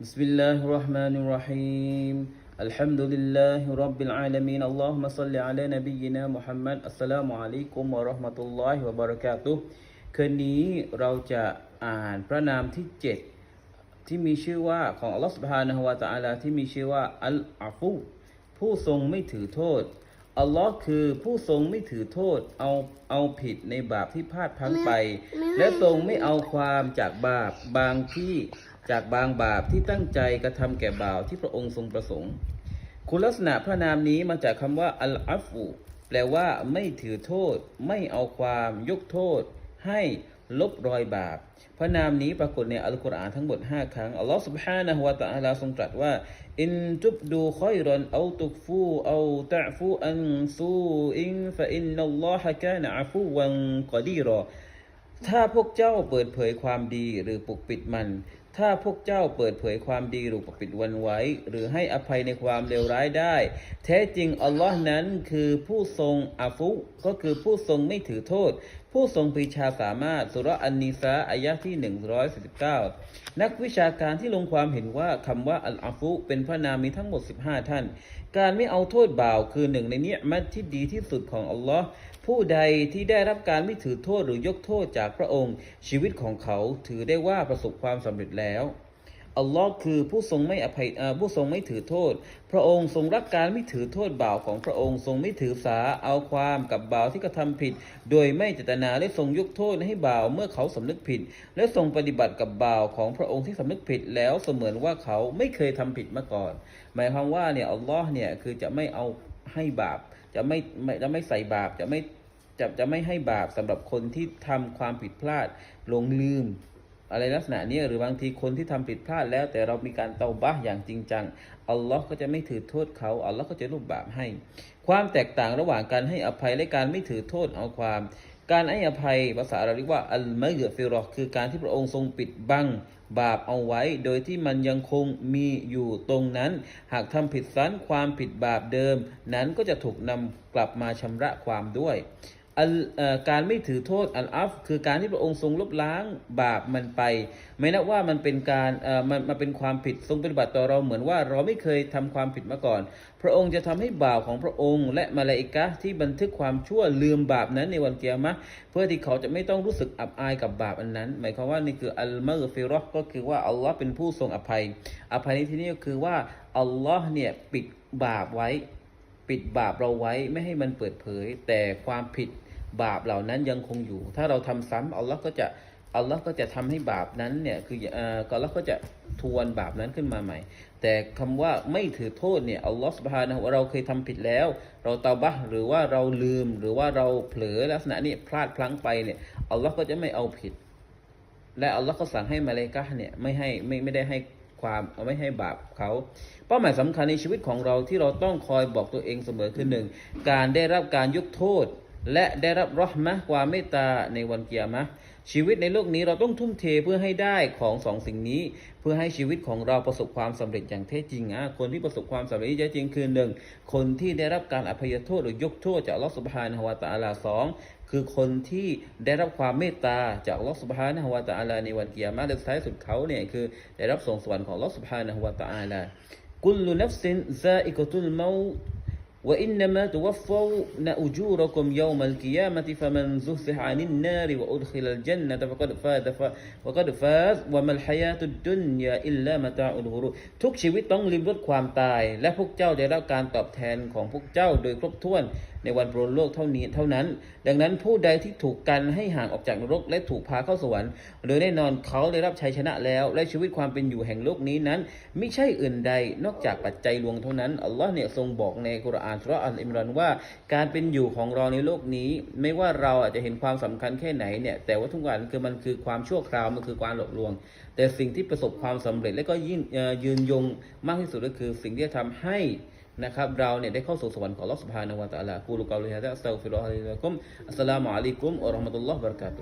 بسم الله الرحمن الرحيم الحمد لله رب العالمين اللهم صل على نبينا محمد السلام عليكم ورحمة الله وبركاته คืนนี้เราจะอ่านพระนามที่ 7 ที่มีชื่อว่าของอัลลอฮฺสุบฮานะฮุวาตะอาลาที่มีชื่อว่าอัลอาฟูผู้ทรงไม่ถือโทษ อัลลอฮ์คือผู้ทรงไม่ถือโทษ เอาเอาผิดในบาปที่พลาดพลั้งไป และทรงไม่เอาความจากบาปบางที่ จากบางบาปที่ตั้งใจกระทำแก่บ่าวที่พระองค์ทรงประสงค์ คุณลักษณะพระนามนี้มาจากคำว่าอัลอาฟูแปลว่าไม่ถือโทษ ไม่เอาความยกโทษ ให้ลบรอยบาป พระนามนี้ปรากฏในอัลกุรอานทั้งหมด 5 ครั้ง อัลลอฮ์ سبحانه และ تعالى ทรงตรัสว่า อินจุบดูคอยรอนเอาตุกฟูเอาตะฟูอันซูอินฟะอินนัลลอฮะกานะอาฟูวังกอดีรอ ถ้าพวกเจ้าเปิดเผยความดีหรือปกปิดมัน ถ้าพวกเจ้าเปิดเผยความดีหรือปกปิดวันไว้ หรือให้อภัยในความเลวร้ายได้ แท้จริงอัลลอฮ์นั้นคือผู้ทรงอาฟุก็คือผู้ทรงไม่ถือโทษ ผู้ทรงปีชาสามารถสุรอันนีซาอายะที่ 149 นักวิชาการที่ลงความเห็นว่าคำว่าอัลอาฟุเป็นพระนามมีทั้งหมด 15 ท่าน การไม่เอาโทษบ่าวคือหนึ่งในเนี้ยมัดที่ดีที่สุดของอัลลอฮ์ผู้ใดที่ได้รับการไม่ถือโทษหรือยกโทษจากพระองค์ ชีวิตของเขาถือได้ว่าประสบความสำเร็จแล้วอัลลอฮ์คือผู้ทรงไม่อภัยผู้ทรงไม่ถือโทษ พระองค์ทรงรับการไม่ถือโทษบ่าวของพระองค์ทรงไม่ถือสาเอาความกับบ่าวที่กระทำผิด โดยไม่เจตนาและทรงยกโทษให้บ่าวเมื่อเขาสำนึกผิด และทรงปฏิบัติกับบ่าวของพระองค์ที่สำนึกผิดแล้วเสมือนว่าเขาไม่เคยทำผิดมาก่อน หมายความว่าเนี่ยอัลลอฮ์เนี่ยคือจะไม่เอาให้บาปจะไม่ไม่จะไม่ใส่บาปจะไม่จะจะไม่ให้บาปสำหรับคนที่ทำความผิดพลาดหลงลืม อะไรลักษณะนี้หรือบางทีคนที่ทำผิดพลาดแล้ว แต่เรามีการเตาบะห์อย่างจริงจังอัลลอฮ์ก็จะไม่ถือโทษเขาอัลลอฮ์ก็จะรูปบาปให้ ความแตกต่างระหว่างการให้อภัยและการไม่ถือโทษเอาความ การให้อภัยภาษาเราเรียกว่าอัลมาเกฟิรอคือการที่พระองค์ทรงปิดบังบาปเอาไว้ โดยที่มันยังคงมีอยู่ตรงนั้น หากทำผิดซ้ำความผิดบาปเดิม นั้นก็จะถูกนำกลับมาชำระความด้วย การไม่ถือโทษอัลอัฟคือการที่พระองค์ทรงลบล้างบาปมันไป ไม่นับว่ามันเป็นการเอ่อมันมันเป็นความผิดทรงปฏิบัติต่อเราเหมือนว่าเราไม่เคยทำความผิดมาก่อน พระองค์จะทำให้บาวของพระองค์ และมาลาอิกะที่บันทึกความชั่วลืมบาปนั้นในวันเกียรมะเพื่อที่เขาจะไม่ต้องรู้สึกอับอายกับบาปอันนั้น หมายความว่านี่คืออัลมากฟิรอก็คือว่าอัลลอฮ์เป็นผู้ทรงอภัย อภัยในที่นี้ก็คือว่าอัลลอฮ์เนี่ยปิดบาปไว้ ปิดบาปเราไว้ไม่ให้มันเปิดเผย แต่ความผิดบาปเหล่านั้นยังคงอยู่ ถ้าเราทำซ้ำอัลลอฮ์ก็จะอัลลอฮ์ก็จะทำให้บาปนั้นเนี่ยคืออ่ออัลลอฮ์ก็จะทวนบาปนั้นขึ้นมาใหม่ แต่คำว่าไม่ถือโทษเนี่ยอัลลอฮ์สุบฮานะว่าเราเคยทำผิดแล้ว เราเตาบะห์หรือว่าเราลืมหรือว่าเราเผลอลักษณะนี้พลาดพลั้งไปเนี่ยอัลลอฮ์ก็จะไม่เอาผิด และอัลลอฮ์ก็สั่งให้มาเลกะเนี่ยไม่ให้ไม่ไม่ได้ให้ ความเอาไม่ให้บาปเขา เป้าหมายสำคัญในชีวิตของเราที่เราต้องคอยบอกตัวเองเสมอคือหนึ่งการได้รับการยกโทษ และได้รับรอห์มะความเมตตาในวันเกียรมะชีวิตในโลกนี้เราต้องทุ่มเทเพื่อให้ได้ของสองสิ่งนี้ เพื่อให้ชีวิตของเราประสบความสำเร็จอย่างแท้จริงอะคนที่ประสบความสำเร็จที่แท้จริงคือหนึ่งคนที่ได้รับการอภัยโทษหรือยกโทษจากอัลอสุบฮานะฮูวะตอาลาสองคือคนที่ได้รับความเมตตาจากอัลอสุบฮานะฮูวะตอาลาในวันเกียรมาและท้ายสุดเขาเนี่ยคือได้รับส่งสวรรค์ของอัลอสุบฮานะฮูวะตอาลากุลนัฟซินซาอิกตุลเมา وإنما توفون أجوركم يوم القيامة فمن زحزح عن النار وأدخل الجنة فقد فاز وقد فاز وما الحياة الدنيا إلا متاع الغرور ทุกชีวิตต้องลิมรสความตาย และพวกเจ้าได้รับการตอบแทนของพวกเจ้าโดยครบถ้วนในวันปรโลกเท่านี้เท่านั้น ดังนั้นผู้ใดที่ถูกกันให้ห่างออกจากนรก และถูกพาเข้าสวรรค์โดยแน่นอนเขาได้รับชัยชนะแล้ว และชีวิตความเป็นอยู่แห่งโลกนี้นั้น ไม่ใช่อื่นใดนอกจากปัจจัยลวงเท่านั้นอัลลอฮ์เนี่ยทรงบอกในกุรอ านานสุราะอัลอิมรันว่า การเป็นอยู่ของเราในโลกนี้ ไม่ว่าเราอาจจะเห็นความสำคัญแค่ไหนเนี่ยแต่ว่าทุกวันคือมันคือความชั่วคราวมันคือความหลอกลวง แต่สิ่งที่ประสบความสำเร็จและก็ยิ่งยืนยงมากที่สุดก็คือสิ่งที่จะทำให้นะครับเราเนี่ยได้เข้าสู่สวรรค์ของลอสุบฮานะวะตะอาลากูลุกาลิฮะดะอัสตัฆฟิรุลลอฮะลิลลักุมอัสสลามุอะลัยกุมวะเราะห์มะตุลลอฮ์บะรากาตุ